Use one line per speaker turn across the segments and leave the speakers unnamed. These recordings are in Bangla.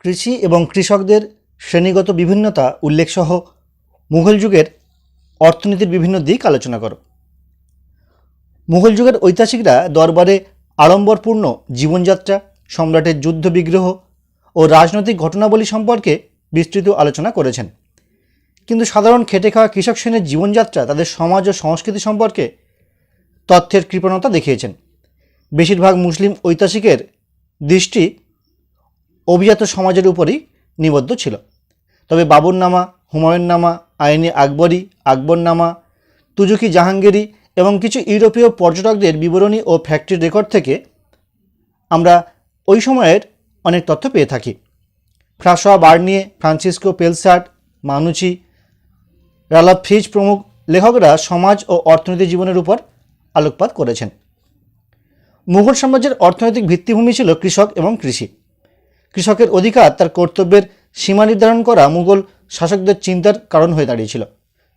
কৃষি এবং কৃষকদের শ্রেণীগত বিভিন্নতা, উল্লেখসহ মুঘল যুগের অর্থনীতির বিভিন্ন দিক আলোচনা করো। মুঘল যুগের ঐতিহাসিকরা দরবারে আড়ম্বরপূর্ণ জীবনযাত্রা, সম্রাটের যুদ্ধ বিগ্রহ ও রাজনৈতিক ঘটনাবলী সম্পর্কে বিস্তৃত আলোচনা করেছেন। কিন্তু সাধারণ খেটে খাওয়া কৃষক শ্রেণির জীবনযাত্রা তাদের সমাজ ও সংস্কৃতি সম্পর্কে তথ্যের কৃপণতা দেখিয়েছেন। বেশিরভাগ মুসলিম ঐতিহাসিকের দৃষ্টি অভিজাত সমাজের উপরই নিবদ্ধ ছিল। তবে বাবরনামা, হুমায়ুননামা, আইনে আকবরী, আকবরনামা, তুজুকি জাহাঙ্গীরি এবং কিছু ইউরোপীয় পর্যটকদের বিবরণী ও ফ্যাক্টরি রেকর্ড থেকে আমরা ওই সময়ের অনেক তথ্য পেয়ে থাকি। Francois Bernier, Francisco Pelsaert, Manucci Ralph Fitch প্রমুখ লেখকরা সমাজ ও অর্থনৈতিক জীবনের উপর আলোকপাত করেছেন। মুঘল সাম্রাজ্যের অর্থনৈতিক ভিত্তিভূমি ছিল কৃষক এবং কৃষি। কৃষকের অধিকার তার কর্তব্যের সীমা নির্ধারণ করা মুঘল শাসকদের চিন্তার কারণ হয়ে দাঁড়িয়েছিল।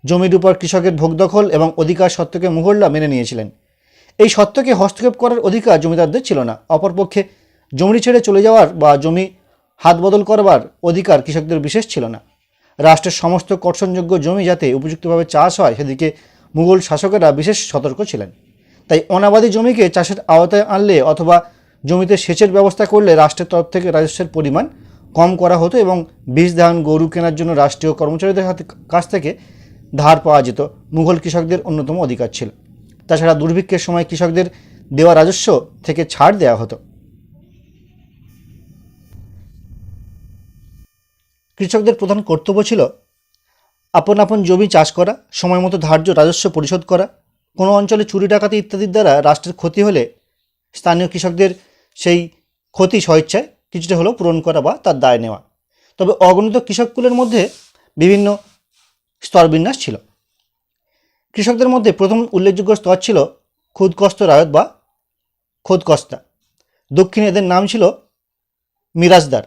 জমির উপর কৃষকের ভোগদখল এবং অধিকার সত্ত্বকে মুঘলরা মেনে নিয়েছিলেন। এই সত্ত্বকে হস্তক্ষেপ করার অধিকার জমিদারদের ছিল না। অপরপক্ষে জমি ছেড়ে চলে যাওয়ার বা জমি হাত বদল করবার অধিকার কৃষকদের বিশেষ ছিল না। রাষ্ট্রের সমস্ত কর্ষণযোগ্য জমি যাতে উপযুক্তভাবে চাষ হয়, সেদিকে মুঘল শাসকেরা বিশেষ সতর্ক ছিলেন। তাই অনাবাদী জমিকে চাষের আওতায় আনলে অথবা জমিতে সেচের ব্যবস্থা করলে রাষ্ট্রের তরফ থেকে রাজস্বের পরিমাণ কম করা হতো এবং বীজ, ধান, গরু কেনার জন্য রাষ্ট্রীয় কর্মচারীদের হাতে কাছ থেকে ধার পাওয়া যেত। মুঘল কৃষকদের অন্যতম অধিকার ছিল। তাছাড়া দুর্ভিক্ষের সময় কৃষকদের দেওয়া রাজস্ব থেকে ছাড় দেওয়া হতো। কৃষকদের প্রধান কর্তব্য ছিল আপন আপন জমি চাষ করা, সময় মতো ধার্য রাজস্ব পরিশোধ করা, কোনো অঞ্চলে চুরি, ডাকাতি ইত্যাদির দ্বারা রাষ্ট্রের ক্ষতি হলে স্থানীয় কৃষকদের সেই ক্ষতি স্বেচ্ছায় কিছুটা হলেও পূরণ করা বা তার দায় নেওয়া। তবে অগণিত কৃষককুলের মধ্যে বিভিন্ন স্তরবিন্যাস ছিল। কৃষকদের মধ্যে প্রথম উল্লেখযোগ্য স্তর ছিল খুদকস্ত রায়ত বা খোদকস্তা দক্ষিণে এদের নাম ছিল মিরাজদার।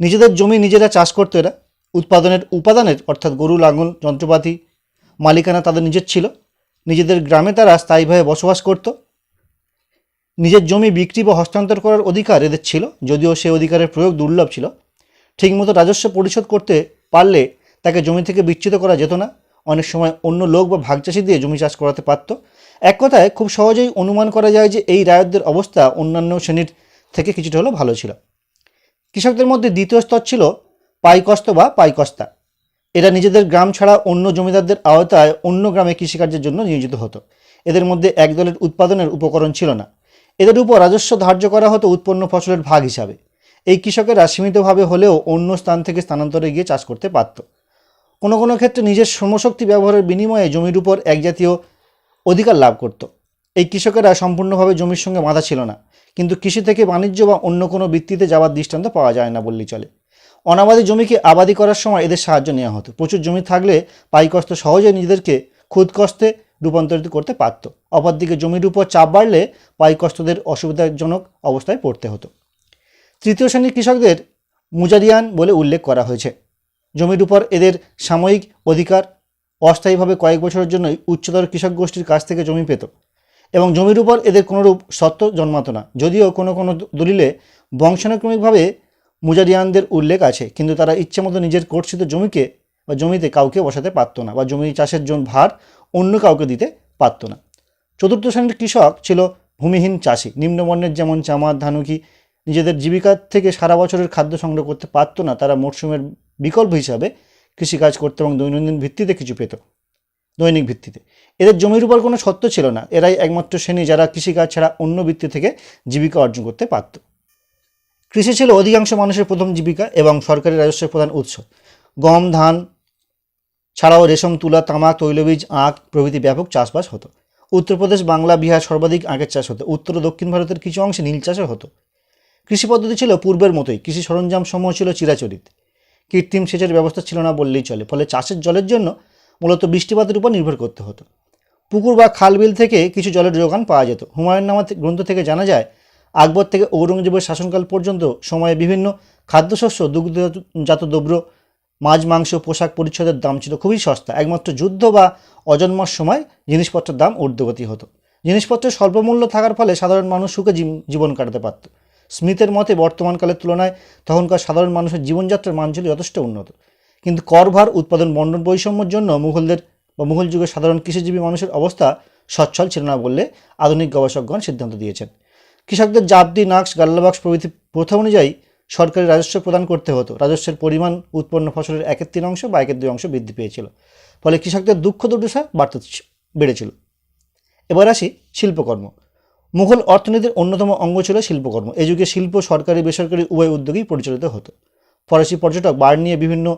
নিজেদের জমি নিজেরা চাষ করতো এরা। উৎপাদনের উপাদানের, অর্থাৎ গরু, লাঙল, যন্ত্রপাতি, মালিকানা তাদের নিজের ছিল। নিজেদের গ্রামে তারা স্থায়ীভাবে বসবাস করত। নিজের জমি বিক্রি বা হস্তান্তর করার অধিকার এদের ছিল, যদিও সে অধিকারের প্রয়োগ দুর্লভ ছিল। ঠিকমতো রাজস্ব পরিশোধ করতে পারলে তাকে জমি থেকে বিচ্যুত করা যেত না। অনেক সময় অন্য লোক বা ভাগচাষি দিয়ে জমি চাষ করাতে পারত। এক কথায়, খুব সহজেই অনুমান করা যায় যে এই রায়তদের অবস্থা অন্যান্য শ্রেণির থেকে কিছুটা হলেও ভালো ছিল। কৃষকদের মধ্যে দ্বিতীয় স্তর ছিল পাইকস্ত বা পাইকস্তা। এরা নিজেদের গ্রাম ছাড়া অন্য জমিদারদের আওতায় অন্য গ্রামে কৃষিকার্যের জন্য নিয়োজিত হতো। এদের মধ্যে এক দলের উৎপাদনের উপকরণ ছিল না। এদের উপর রাজস্ব ধার্য করা হতো উৎপন্ন ফসলের ভাগ হিসাবে। এই কৃষকেরা সীমিতভাবে হলেও অন্য স্থান থেকে স্থানান্তরে গিয়ে চাষ করতে পারত। কোনো কোনো ক্ষেত্রে নিজের শ্রমশক্তি ব্যবহারের বিনিময়ে জমির উপর এক জাতীয় অধিকার লাভ করত। এই কৃষকেরা সম্পূর্ণভাবে জমির সঙ্গে বাঁধা ছিল না, কিন্তু কৃষি থেকে বাণিজ্য বা অন্য কোনো বৃত্তিতে যাওয়ার দৃষ্টান্ত পাওয়া যায় না বললেই চলে। অনাবাদী জমিকে আবাদি করার সময় এদের সাহায্য নেওয়া হতো। প্রচুর জমি থাকলে পাইকস্ত সহজে নিজেদেরকে খুদকস্তে রূপান্তরিত করতে পারত। অপরদিকে জমির উপর চাপ বাড়লে পাইকস্তদের অসুবিধাজনক অবস্থায় পড়তে হতো। তৃতীয় শ্রেণির কৃষকদের মুজারিয়ান বলে উল্লেখ করা হয়েছে। জমির উপর এদের সাময়িক অধিকার অস্থায়ীভাবে কয়েক বছরের জন্যই উচ্চতর কৃষক গোষ্ঠীর কাছ থেকে জমি পেত এবং জমির উপর এদের কোনোরূপ সত্ত্ব জন্মাতো না। যদিও কোনো কোনো দলিলে বংশানুক্রমিকভাবে মুজারিয়ানদের উল্লেখ আছে, কিন্তু তারা ইচ্ছে মতো নিজের কর্ষিত জমিকে বা জমিতে কাউকে বসাতে পারতো না বা জমি চাষের জন্য ভার অন্য কাউকে দিতে পারতো না। চতুর্থ শ্রেণির কৃষক ছিল ভূমিহীন চাষি। নিম্নবর্ণের যেমন চামার ধানুকি নিজেদের জীবিকার থেকে সারা বছরের খাদ্য সংগ্রহ করতে পারতো না, তারা মরশুমের বিকল্প হিসাবে কৃষিকাজ করতে এবং দৈনন্দিন ভিত্তিতে কিছু পেত, দৈনিক ভিত্তিতে। এদের জমির উপর কোনো সত্য ছিল না। এরাই একমাত্র শ্রেণি যারা কৃষিকাজ ছাড়া অন্য বৃত্তি থেকে জীবিকা অর্জন করতে পারত। কৃষি ছিল অধিকাংশ মানুষের প্রথম জীবিকা এবং সরকারি রাজস্বের প্রধান উৎস। গম, ধান ছাড়াও রেশম, তুলা তামাক তৈলবীজ, আখ প্রভৃতি ব্যাপক চাষবাস হতো। উত্তরপ্রদেশ, বাংলা, বিহার সর্বাধিক আখের চাষ হতো। উত্তর ও দক্ষিণ ভারতের কিছু অংশে নীল চাষও হতো। কৃষি পদ্ধতি ছিল পূর্বের মতোই। কৃষি সরঞ্জাম সমূহ ছিল চিরাচরিত। কৃত্রিম সেচের ব্যবস্থা ছিল না বললেই চলে। ফলে চাষের জলের জন্য মূলত বৃষ্টিপাতের উপর নির্ভর করতে হতো। পুকুর বা খালবিল থেকে কিছু জলের যোগান পাওয়া যেত। হুমায়ুন নামা গ্রন্থ থেকে জানা যায়, আকবর থেকে ঔরঙ্গজেবের শাসনকাল পর্যন্ত সময়ে বিভিন্ন খাদ্যশস্য, দুগ্ধজাত দ্রব্য মাছ, মাংস, পোশাক পরিচ্ছদের দাম ছিল খুবই সস্তা। একমাত্র যুদ্ধ বা অজন্মার সময় জিনিসপত্রের দাম ঊর্ধ্বগতি হতো। জিনিসপত্রের স্বল্পমূল্য থাকার ফলে সাধারণ মানুষ সুখে জীবন কাটাতে পারত। স্মিথের মতে বর্তমানকালের তুলনায় তখনকার সাধারণ মানুষের জীবনযাত্রার মান ছিল যথেষ্ট উন্নত। কিন্তু করভার উৎপাদন, বন্টন বৈষম্যের জন্য মুঘলদের বা মুঘল যুগের সাধারণ কৃষিজীবী মানুষের অবস্থা সচ্ছল ছিল না বললে আধুনিক গবেষকগণ সিদ্ধান্ত দিয়েছেন। কৃষকদের জাবদি নাক্স, গাল্লাবাক্স প্রভৃতি প্রথা অনুযায়ী সরকারি রাজস্ব প্রদান করতে হতো। রাজস্বের পরিমাণ উৎপন্ন ফসলের একের তিন অংশ বা একের দুই অংশ বৃদ্ধি পেয়েছিল। ফলে কৃষকদের দুঃখ দুর্দশা বাড়তে বেড়েছিল। এবার আসি শিল্পকর্ম। মুঘল অর্থনীতির অন্যতম অঙ্গ ছিল শিল্পকর্ম। এই যুগে শিল্প, সরকারি, বেসরকারি উভয় উদ্যোগেই পরিচালিত হতো। ফরাসি পর্যটক বার নিয়ে বিভিন্ন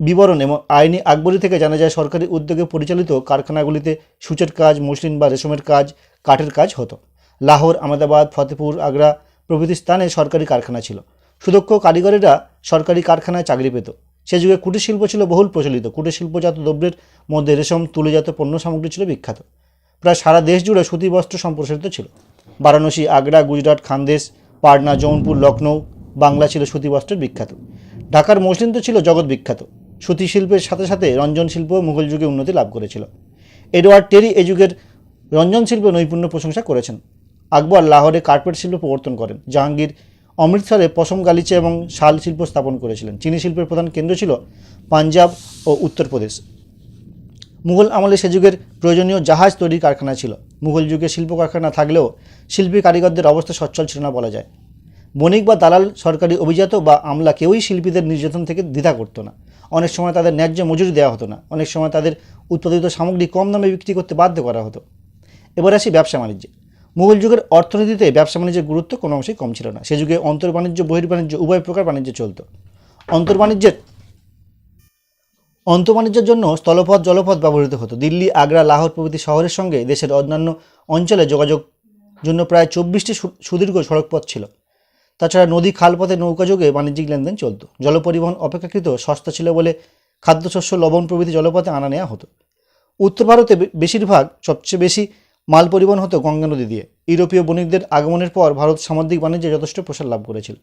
বিবরণ এবং আইনি আকবরী থেকে জানা যায়, সরকারি উদ্যোগে পরিচালিত কারখানাগুলিতে সূচের কাজ মসলিন বা রেশমের কাজ, কাঠের কাজ হতো। লাহোর, আহমেদাবাদ, ফতেপুর, আগ্রা প্রভৃতি স্থানে সরকারি কারখানা ছিল। সুদক্ষ কারিগরেরা সরকারি কারখানায় চাকরি পেত। সে যুগে কুটির শিল্প ছিল বহুল প্রচলিত। কুটির শিল্পজাত দ্রব্যের মধ্যে রেশম, তুলেজাত পণ্য সামগ্রী ছিল বিখ্যাত। প্রায় সারা দেশ জুড়ে সুতি বস্ত্র সম্প্রসারিত ছিল। বারাণসী, আগ্রা, গুজরাট, খানদেশ, পাটনা, জৌনপুর লখনৌ বাংলা ছিল সুতি বস্ত্রের বিখ্যাত। ঢাকার মসলিন তো ছিল জগৎ বিখ্যাত। সুতি শিল্পের সাথে সাথে রঞ্জন শিল্প মুঘল যুগে উন্নতি লাভ করেছিল। এডওয়ার্ড টেরি এ যুগের রঞ্জন শিল্পে নৈপুণ্য প্রশংসা করেছেন। আকবর লাহোরে কার্পেট শিল্প প্রবর্তন করেন, জাহাঙ্গীর অমৃতসরে পশম গালিচা এবং শাল শিল্প স্থাপন করেছিলেন। চিনি শিল্পের প্রধান কেন্দ্র ছিল পাঞ্জাব ও উত্তরপ্রদেশ মুঘল আমলে সে যুগের প্রয়োজনীয় জাহাজ তৈরির কারখানা ছিল। মুঘল যুগে শিল্প কারখানা থাকলেও শিল্পী কারিগরদের অবস্থা সচ্ছল ছিল না বলা যায়। বণিক বা দালাল, সরকারি অভিজাত বা আমলা কেউই শিল্পীদের নির্যাতন থেকে দ্বিধা করতো না। অনেক সময় তাদের ন্যায্য মজুরি দেওয়া হতো না। অনেক সময় তাদের উৎপাদিত সামগ্রী কম দামে বিক্রি করতে বাধ্য করা হতো। এবার আসি ব্যবসা বাণিজ্যে মুঘল যুগের অর্থনীতিতে ব্যবসা বাণিজ্যের গুরুত্ব কোনো অংশেই কম ছিল না। সে যুগে অন্তর্বাণিজ্য বহির্বাণিজ্য উভয় প্রকার বাণিজ্য চলত। অন্তর্বাণিজ্যের অন্তর্বাণিজ্যের জন্য স্থলপথ, জলপথ ব্যবহৃত হতো। দিল্লি, আগ্রা, লাহোর প্রভৃতি শহরের সঙ্গে দেশের অন্যান্য অঞ্চলে যোগাযোগ জন্য প্রায় চব্বিশটি সুদীর্ঘ সড়কপথ ছিল। তাছাড়া নদী, খালপথে নৌকাযোগে বাণিজ্যিক লেনদেন চলত। জলপরিবহন অপেক্ষাকৃত সস্তা ছিল বলে খাদ্যশস্য, লবণ প্রভৃতি জলপথে আনা নেওয়া হতো। উত্তর ভারতে বেশিরভাগ, সবচেয়ে বেশি মাল পরিবহন হতো গঙ্গা নদী দিয়ে। ইউরোপীয় বণিকদের আগমনের পর ভারত সামুদ্রিক বাণিজ্যে যথেষ্ট প্রসার লাভ করেছিল।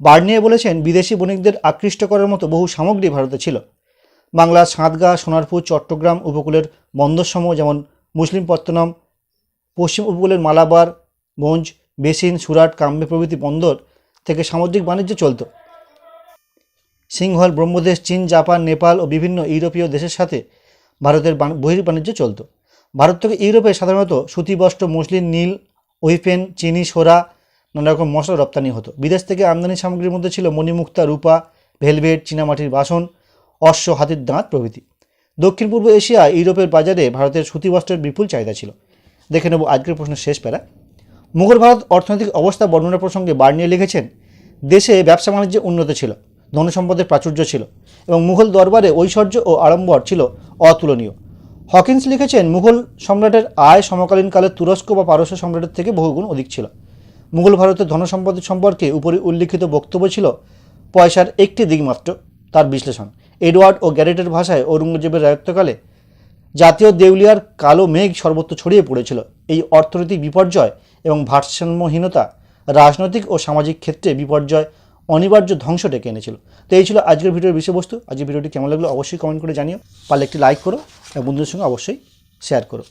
বার্নিয়ে বলেছেন, বিদেশি বণিকদের আকৃষ্ট করার মতো বহু সামগ্রী ভারতে ছিল। বাংলা, সাঁতগা, সোনারপুর, চট্টগ্রাম উপকূলের বন্দরসমূহ যেমন মুসলিমপত্তনম, পশ্চিম উপকূলের মালাবার, গঞ্জ, বেসিন, সুরাট, কাম্বে প্রভৃতি বন্দর থেকে সামুদ্রিক বাণিজ্য চলত। সিংহল, ব্রহ্মদেশ, চীন, জাপান, নেপাল ও বিভিন্ন ইউরোপীয় দেশের সাথে ভারতের বাণ- বহির্বাণিজ্য চলত। ভারত থেকে ইউরোপে সাধারণত সুতি বস্ত্র, মসলিন, নীল ওইফেন চিনি, সোরা, নানা রকম মশলা রপ্তানি হতো। বিদেশ থেকে আমদানি সামগ্রীর মধ্যে ছিল মণিমুক্তা, রূপা, ভেলভেট, চীনামাটির বাসন, অশ্ব, হাতির দাঁত প্রভৃতি। দক্ষিণ পূর্ব এশিয়া, ইউরোপের বাজারে ভারতের সুতি বস্ত্রের বিপুল চাহিদা ছিল। দেখে নেব আজকের প্রশ্নের শেষ প্যারা। মুঘল ভারত অর্থনৈতিক অবস্থা বর্ণনা প্রসঙ্গে বার্নিয়ে লিখেছেন, দেশে ব্যবসা বাণিজ্য উন্নত ছিল, ধনসম্পদের প্রাচুর্য ছিল এবং মুঘল দরবারে ঐশ্বর্য ও আড়ম্বর ছিল অতুলনীয়। হকিন্স লিখেছেন, মুঘল সম্রাটের আয় সমকালীনকালে তুরস্ক বা পারস্য সম্রাটের থেকে বহুগুণ অধিক ছিল। মুঘল ভারতের ধনসম্পদের সম্পর্কে উপরে উল্লিখিত বক্তব্য ছিল, পয়সার একটি দিক মাত্র, তার বিশ্লেষণ। এডওয়ার্ড ও গ্যারেটের ভাষায় ঔরঙ্গজেবের রাজত্বকালে জাতীয় দেউলিয়ার কালো মেঘ সর্বত্র ছড়িয়ে পড়েছিল। এই অর্থনৈতিক বিপর্যয় এবং ভারসাম্যহীনতা, রাজনৈতিক ও সামাজিক ক্ষেত্রে বিপর্যয় অনিবার্য ধ্বংস ডেকে এনেছিল। তো এই ছিল আজকের ভিডিওর বিষয়বস্তু। আজকের ভিডিওটি কেমন লাগল অবশ্যই কমেন্ট করে জানিও। পারলে একটি লাইক করো এবং বন্ধুদের সঙ্গে অবশ্যই শেয়ার করো।